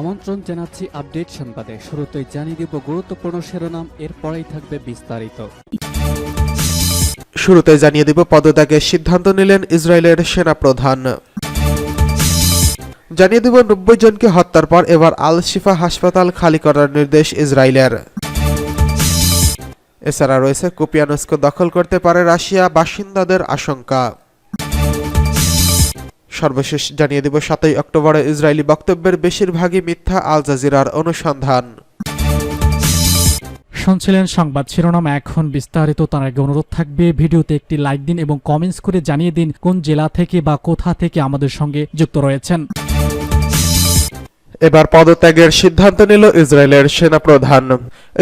আমন্ত্রণ জানাচ্ছি আপডেট সংবাদে। শুরুতেই জানিয়ে দিব গুরুত্বপূর্ণ শিরোনাম, এরপরেই থাকবে বিস্তারিত। শুরুতে জানিয়ে দিব পদত্যাগের সিদ্ধান্ত নিলেন ইসরায়েলের সেনাপ্রধান। জানিয়ে দিব নব্বই জনকে হত্যার পর এবার আল শিফা হাসপাতাল খালি করার নির্দেশ ইসরায়েলের। এছাড়া রয়েছে কুপিয়ানস্কো দখল করতে পারে রাশিয়া বাসিন্দাদের আশঙ্কা। সর্বশেষ জানিয়ে দিব সাতই অক্টোবরে ইসরায়েলি বক্তব্যের বেশিরভাগই মিথ্যা আল জাজিরার অনুসন্ধান। শুনছিলেন সংবাদ শিরোনাম এখন বিস্তারিত তার আগে অনুরোধ থাকবে ভিডিওতে একটি লাইক দিন এবং কমেন্টস করে জানিয়ে দিন কোন জেলা থেকে বা কোথা থেকে আমাদের সঙ্গে যুক্ত রয়েছেন। এবার পদত্যাগের সিদ্ধান্ত নিল ইসরায়েলের সেনাপ্রধান।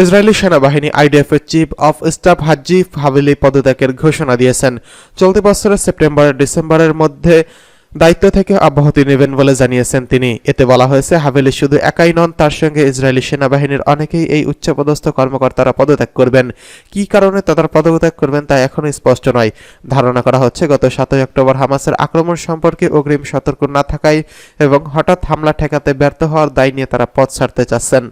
ইসরায়েলি সেনাবাহিনী আইডিএফ এর chief of staff Herzi Halevi পদত্যাগের ঘোষণা দিয়েছেন। চলতি বছরের সেপ্টেম্বর ডিসেম্বরের মধ্যে দায়িত্ব থেকে অব্যাহতি নেবেন বলে জানিয়েছেন তিনি। এতে বলা হয়েছে হাভেলি শুধু একাই নন, তার সঙ্গে ইসরায়েলি সেনাবাহিনীর অনেকেই এই উচ্চপদস্থ কর্মকর্তারা পদত্যাগ করবেন। কী কারণে তারা পদত্যাগ করবেন তা এখনও স্পষ্ট নয়। ধারণা করা হচ্ছে, গত সাতই অক্টোবর হামাসের আক্রমণ সম্পর্কে অগ্রিম সতর্ক না থাকায় এবং হঠাৎ হামলা ঠেকাতে ব্যর্থ হওয়ার দায় নিয়ে তারা পথ ছাড়তে চাচ্ছেন।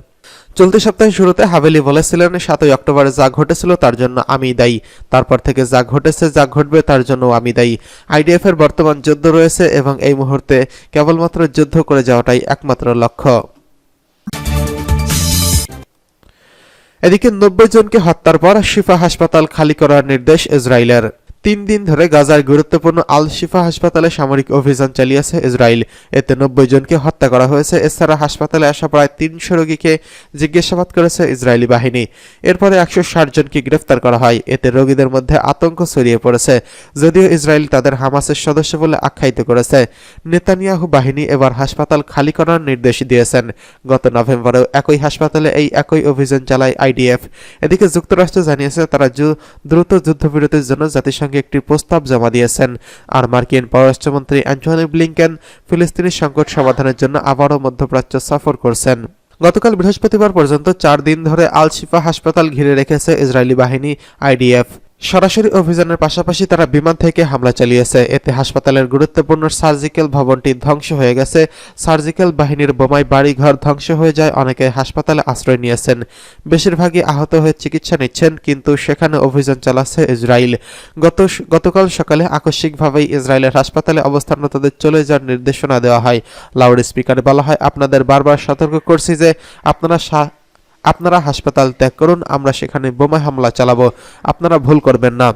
চলতি সপ্তাহের শুরুতে হাভেলি বলেছিলেন, সাতই অক্টোবরে যা ঘটেছিল তার জন্য আমি দায়ী। তারপর থেকে যা ঘটেছে, যা ঘটবে তার জন্য আমি দায়ী। আইডিএফ এর বর্তমান যুদ্ধ রয়েছে এবং এই মুহূর্তে কেবলমাত্র যুদ্ধ করে যাওয়াটাই একমাত্র লক্ষ্য। এদিকে নব্বই জনকে হত্যার পর শিফা হাসপাতাল খালি করার নির্দেশ ইসরায়েলের। তিন দিন ধরে গাজার গুরুত্বপূর্ণ আল শিফা হাসপাতালে সামরিক অভিযান চালিয়েছে ইসরায়েল। এতে নব্বই জনকে হত্যা করা হয়েছে। এছাড়া হাসপাতালে আসা প্রায় তিনশো রোগীকে জিজ্ঞাসাবাদ করেছে ইসরায়েলি বাহিনী। এরপরে একশো ষাট জনকে গ্রেফতার করা হয়। এতে রোগীদের মধ্যে আতঙ্ক ছড়িয়ে পড়েছে। যদিও ইসরায়েল তাদের হামাসের সদস্য বলে আখ্যায়িত করেছে। নেতানিয়াহু বাহিনী এবার হাসপাতাল খালি করার নির্দেশ দিয়েছেন। গত নভেম্বরেও একই হাসপাতালে এই একই অভিযান চালায় আইডিএফ। এদিকে যুক্তরাষ্ট্র জানিয়েছে, তারা দ্রুত যুদ্ধবিরতির জন্য জাতিসংঘে একটি প্রস্তাব জমা দিয়েছেন। আর মার্কিন পররাষ্ট্রমন্ত্রী অ্যান্টনি ব্লিংকেন ফিলিস্তিনি সংকট সমাধানের জন্য আবারও মধ্যপ্রাচ্য সফর করছেন। গতকাল বৃহস্পতিবার পর্যন্ত চার দিন ধরে আল শিফা হাসপাতাল ঘিরে রেখেছে ইসরায়েলি বাহিনী, আইডিএফ। সরাসরি অভিযানের পাশাপাশি তারা বিমান থেকে হামলা চালিয়েছে। এতে হাসপাতালের গুরুত্বপূর্ণ সার্জিক্যাল ভবনটি ধ্বংস হয়ে গেছে। সার্জিক্যাল বাহিনীর বোমায় বাড়িঘর ধ্বংস হয়ে যায়, অনেকে হাসপাতালে আশ্রয় নিয়েছেন। বেশিরভাগই আহত হয়ে চিকিৎসা নিচ্ছেন, কিন্তু সেখানে অভিযান চালাচ্ছে ইসরায়েল। গত গতকাল সকালে আকস্মিকভাবেই ইসরায়েলের হাসপাতালে অবস্থানরতদের চলে যাওয়ার নির্দেশনা দেওয়া হয়। লাউড স্পিকারে বলা হয়, আপনাদের বারবার সতর্ক করছি যে আপনারা আপনারা হাসপাতাল ত্যাগ করুন, আমরা সেখানে বোমা হামলা চালাবো। আপনারা ভুল করবেন না।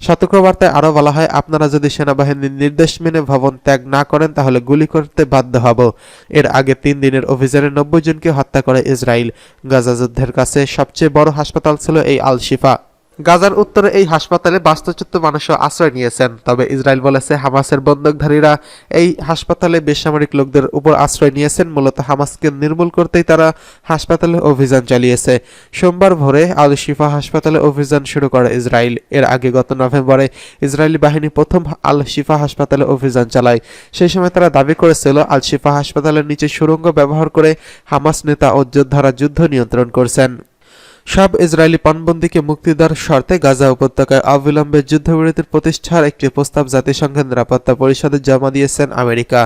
সতর্কবার্তায় আরও বলা হয়, আপনারা যদি সেনাবাহিনীর নির্দেশ মেনে ভবন ত্যাগ না করেন, তাহলে গুলি করতে বাধ্য হব। এর আগে তিন দিনের অভিযানে নব্বই জনকে হত্যা করে ইসরায়েল। গাজা যুদ্ধের কাছে সবচেয়ে বড় হাসপাতাল ছিল এই আল শিফা গাজার উত্তরে এই হাসপাতালে বাস্তুচ্যুত মানুষও আশ্রয় নিয়েছেন। তবে ইসরায়েল বলেছে, হামাসের বন্দুকধারীরা এই হাসপাতালে বেসামরিক লোকদের উপর আশ্রয় নিয়েছেন। মূলত হামাসকে নির্মূল করতেই তারা হাসপাতালে অভিযান চালিয়েছে। সোমবার ভোরে আল শিফা হাসপাতালে অভিযান শুরু করে ইসরায়েল। এর আগে গত নভেম্বরে ইসরায়েলি বাহিনী প্রথম আল শিফা হাসপাতালে অভিযান চালায়। সেই সময় তারা দাবি করেছিল আল শিফা হাসপাতালের নিচে সুড়ঙ্গ ব্যবহার করে হামাস নেতা ও যোদ্ধারা যুদ্ধ নিয়ন্ত্রণ করছেন। সব ইসরায়েলি পণবন্দীকে মুক্তি দেওয়ার শর্তে গাজা উপত্যকায় অবিলম্বে যুদ্ধবিরতির প্রতিষ্ঠার একটি প্রস্তাব জাতিসংঘের নিরাপত্তা পরিষদে জমা দিয়েছেন আমেরিকা।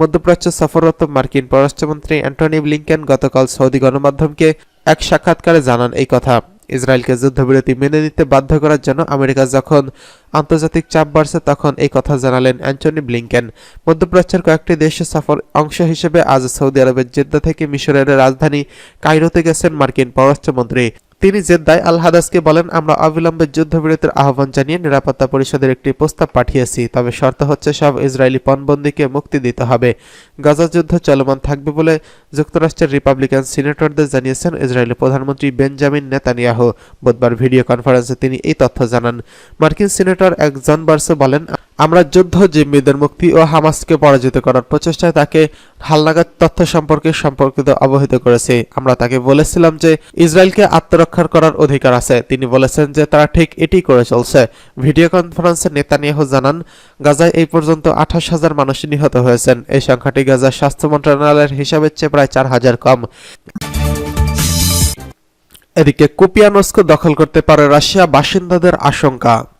মধ্যপ্রাচ্য সফররত মার্কিন পররাষ্ট্রমন্ত্রী অ্যান্টনি ব্লিংকেন গতকাল সৌদি গণমাধ্যমকে এক সাক্ষাৎকারে জানান এই কথা। ইসরায়েলকে যুদ্ধবিরতি মেনে নিতে বাধ্য করার জন্য আমেরিকা যখন আন্তর্জাতিক চাপ বাড়ছে, তখন এই কথা জানালেন অ্যান্টনি ব্লিংকেন। মধ্যপ্রাচ্যের কয়েকটি দেশে সফর অংশ হিসেবে আজ সৌদি আরবের জেদ্দা থেকে মিশরের রাজধানী কাইরোতে গেছেন মার্কিন পররাষ্ট্রমন্ত্রী। তিনি জেদ্দায় আল হাদাসকে বলেন, আমরা অবিলম্বে যুদ্ধবিরতির আহ্বান জানিয়ে নিরাপত্তা পরিষদের একটি প্রস্তাব পাঠিয়েছি, তবে শর্ত হচ্ছে সব ইসরায়েলি পণবন্দীকে মুক্তি দিতে হবে। গাজা যুদ্ধ চলমান থাকবে বলে যুক্তরাষ্ট্রের রিপাবলিকান সিনেটরদের জানিয়েছেন ইসরায়েলি প্রধানমন্ত্রী বেঞ্জামিন নেতানিয়াহু। বুধবার ভিডিও কনফারেন্সে তিনি এই তথ্য জানান। মার্কিন সিনেটর এক জন বার্সো বলেন আমরা যুদ্ধ, জিম্মিদের মুক্তি ও হামাসকে পরাজিত করার প্রচেষ্টায় তাকে হালনাগাদ তথ্য সম্পর্কে সম্পর্কিত অবহিত করেছি। আমরা তাকে বলেছিলাম যে, ইসরায়েলকে আত্মরক্ষার করার অধিকার আছে। তিনি বলেছেন যে, তারা ঠিক এটি করে চলছে। ভিডিও কনফারেন্সে নেতানিয়াহু জানান, গাজায় এই পর্যন্ত আঠাশ হাজার মানুষ নিহত হয়েছেন। এই সংখ্যাটি গাজার স্বাস্থ্য মন্ত্রণালয়ের হিসাবের চেয়ে প্রায় চার হাজার কম। এদিকে কুপিয়ানস্ক দখল করতে পারে রাশিয়া বাসিন্দাদের আশঙ্কা।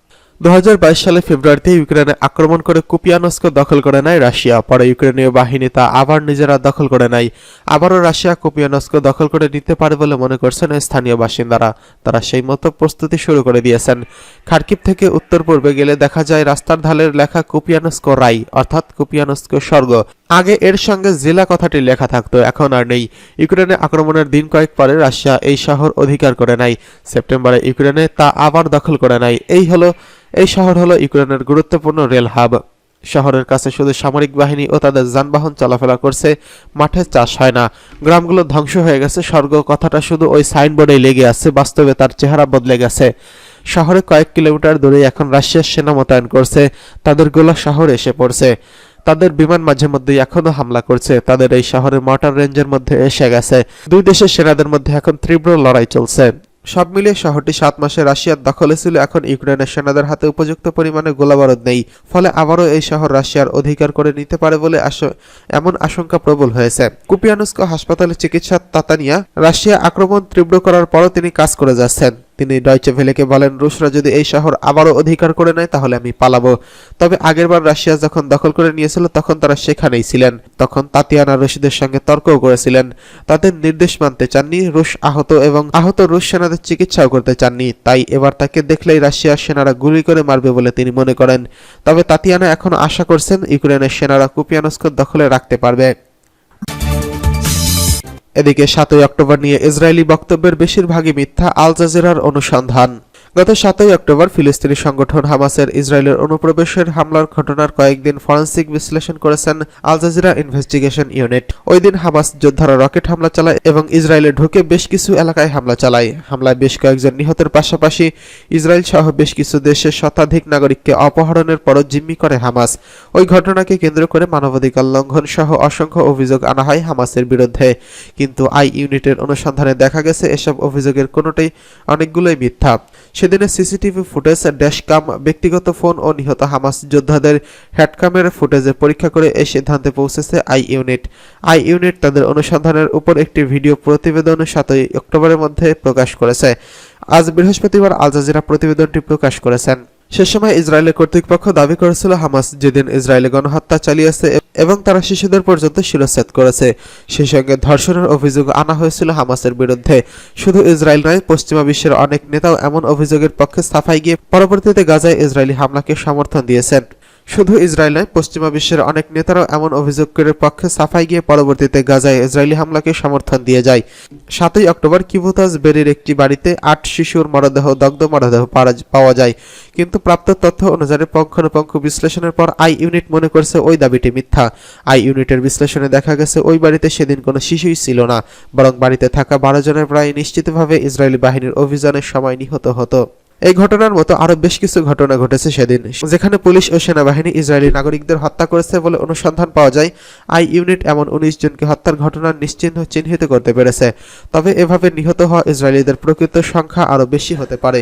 দু হাজার বাইশ সালে ফেব্রুয়ারিতে ইউক্রেনে আক্রমণ করে কুপিয়ানস্ক দখল করে নেয় রাশিয়া। পরে ইউক্রেনীয় বাহিনী তা আবার নিজেরা দখল করে নেয়। আবারও রাশিয়া কুপিয়ানস্ক দখল করে নিতে পারে বলে মনে করছেন স্থানীয় বাসিন্দারা। তারা সেই মতো প্রস্তুতি শুরু করে দিয়েছেন। খার্কিভ থেকে উত্তর পূর্বে গেলে দেখা যায় রাস্তার ঢালের লেখা কুপিয়ানস্ক রাই, অর্থাৎ কুপিয়ানস্ক স্বর্গ। আগে এর সঙ্গে জেলা কথাটি লেখা থাকতো, এখন আর নেই। ইউক্রেনে আক্রমণের দিন কয়েক পরে রাশিয়া এই শহর অধিকার করে নেয়। সেপ্টেম্বরে ইউক্রেনে তা আবার দখল করে নেয়। এই হলো এই শহর হলো ইউক্রেনের গুরুত্বপূর্ণ রেল হাব। শহরের কাছে শুধু সামরিক বাহিনী ও তাদের যানবাহন চলাফেরা করছে, মাঠে চাষ হয় না। গ্রামগুলো ধ্বংস হয়ে গেছে, স্বর্গ কথাটা শুধু ওই সাইনবোর্ডেই লেগে আছে, বাস্তবে তার চেহারা বদলে গেছে। শহরে কয়েক কিলোমিটার দূরে এখন রাশিয়ার সেনা মোতায়েন করছে, তাদের গোলা শহর এসে পড়ছে। তাদের বিমান মাঝে মধ্যে এখনও হামলা করছে, তাদের এই শহরের মর্টার রেঞ্জের মধ্যে এসে গেছে। দুই দেশের সেনাদের মধ্যে এখন তীব্র লড়াই চলছে। সব মিলিয়ে শহরটি সাত মাসে রাশিয়ার দখলে ছিল। এখন ইউক্রেনের সেনাদের হাতে উপযুক্ত পরিমাণে গোলাবারুদ নেই। ফলে আবারও এই শহর রাশিয়ার অধিকার করে নিতে পারে বলে এমন আশঙ্কা প্রবল হয়েছে। কুপিয়ানুস্ক হাসপাতালে চিকিৎসা তাতানিয়া, রাশিয়া আক্রমণ তীব্র করার পরও তিনি কাজ করে যাচ্ছেন। তিনি ডয়চে ভেলেকে বলেন, রুশরা যদি এই শহর আবারও অধিকার করে নেয়, তাহলে আমি পালাবো। তবে আগেরবার রাশিয়া যখন দখল করে নিয়েছিল, তখন তারা সেখানেই ছিলেন। তখন তাতিয়ানা রশিদের সঙ্গে তর্কও করেছিলেন। তাদের নির্দেশ মানতে চাননি, রুশ আহত এবং আহত রুশ সেনাদের চিকিৎসাও করতে চাননি। তাই এবার তাকে দেখলেই রাশিয়ার সেনারা গুলি করে মারবে বলে তিনি মনে করেন। তবে তাতিয়ানা এখনও আশা করছেন, ইউক্রেনের সেনারা কুপিয়ানস্ক দখলে রাখতে পারবে। এদিকে সাতই অক্টোবর নিয়ে ইসরায়েলি বক্তব্যের বেশিরভাগই মিথ্যা আল জাজিরার অনুসন্ধান। গত সাতই অক্টোবর ফিলিস্তিনি সংগঠন হামাসের ইসরায়েলের অনুপ্রবেশের হামলার ঘটনার কয়েকদিন ফরেন্সিক বিশ্লেষণ করেছেন আল জাজিরা ইনভেস্টিগেশন ইউনিট। ওই দিন হামাস যোদ্ধারা রকেট হামলা চালায় এবং ইসরায়েলে ঢুকে বেশ কিছু এলাকায় হামলা চালায়। হামলায় বেশ কয়েকজন নিহতের পাশাপাশি ইসরায়েল সহ বেশ কিছু দেশের শতাধিক নাগরিককে অপহরণের পরও জিম্মি করে হামাস। ওই ঘটনাকে কেন্দ্র করে মানবাধিকার লঙ্ঘন সহ অসংখ্য অভিযোগ আনা হয় হামাসের বিরুদ্ধে। কিন্তু আই ইউনিটের অনুসন্ধানে দেখা গেছে, এসব অভিযোগের কোনোটাই অনেকগুলোই মিথ্যা। সেদিনের সিসিটিভি ফুটেজ ড্যাশকাম ব্যক্তিগত ফোন ও নিহত হামাস যোদ্ধাদের হ্যাডকামের ফুটেজে পরীক্ষা করে এই সিদ্ধান্তে পৌঁছেছে আই ইউনিট। আই ইউনিট তাদের অনুসন্ধানের উপর একটি ভিডিও প্রতিবেদন সাতই অক্টোবরের মধ্যে প্রকাশ করেছে। আজ বৃহস্পতিবার আল জাজিরা প্রতিবেদনটি প্রকাশ করেছেন। সে সময় ইসরায়েলের কর্তৃপক্ষ দাবি করেছিল হামাস যেদিন ইসরায়েলে গণহত্যা চালিয়েছে এবং তারা শিশুদের পর্যন্ত শিরচ্ছেদ করেছে। সেই সঙ্গে ধর্ষণের অভিযোগ আনা হয়েছিল হামাসের বিরুদ্ধে। শুধু ইসরায়েল নয়, পশ্চিমা বিশ্বের অনেক নেতাও এমন অভিযোগের পক্ষে সাফাই গিয়ে পরবর্তীতে গাজায় ইসরায়েলি হামলাকে সমর্থন দিয়েছেন। শুধু ইসরায়েল নয়, পশ্চিমা বিশ্বের অনেক নেতারাও এমন অভিযোগের পক্ষে সাফাই গিয়ে পরবর্তীতে গাজায় ইসরায়েলি হামলাকে সমর্থন দিয়ে যায়। সাতই অক্টোবর কিভুতাজ বেরির একটি বাড়িতে আট শিশুর মরদেহ, দগ্ধ মরদেহ পাওয়া যায় কিন্তু প্রাপ্ত তথ্য অনুযায়ী পঙ্খানুপঙ্খ বিশ্লেষণের পর আই ইউনিট মনে করছে ওই দাবিটি মিথ্যা। আই ইউনিটের বিশ্লেষণে দেখা গেছে, ওই বাড়িতে সেদিন কোনো শিশুই ছিল না, বরং বাড়িতে থাকা বারো জনের প্রায় নিশ্চিতভাবে ইসরায়েলি বাহিনীর অভিযানের সময় নিহত হতো। এই ঘটনার মতো আরও বেশ কিছু ঘটনা ঘটেছে সেদিন, যেখানে পুলিশ ও সেনাবাহিনী ইসরায়েলি নাগরিকদের হত্যা করেছে বলে অনুসন্ধান পাওয়া যায়। আই ইউনিট এমন উনিশ জনকে হত্যার ঘটনা নিশ্চিহ্ন চিহ্নিত করতে পেরেছে। তবে এভাবে নিহত হওয়া ইসরায়েলিদের প্রকৃত সংখ্যা আরও বেশি হতে পারে।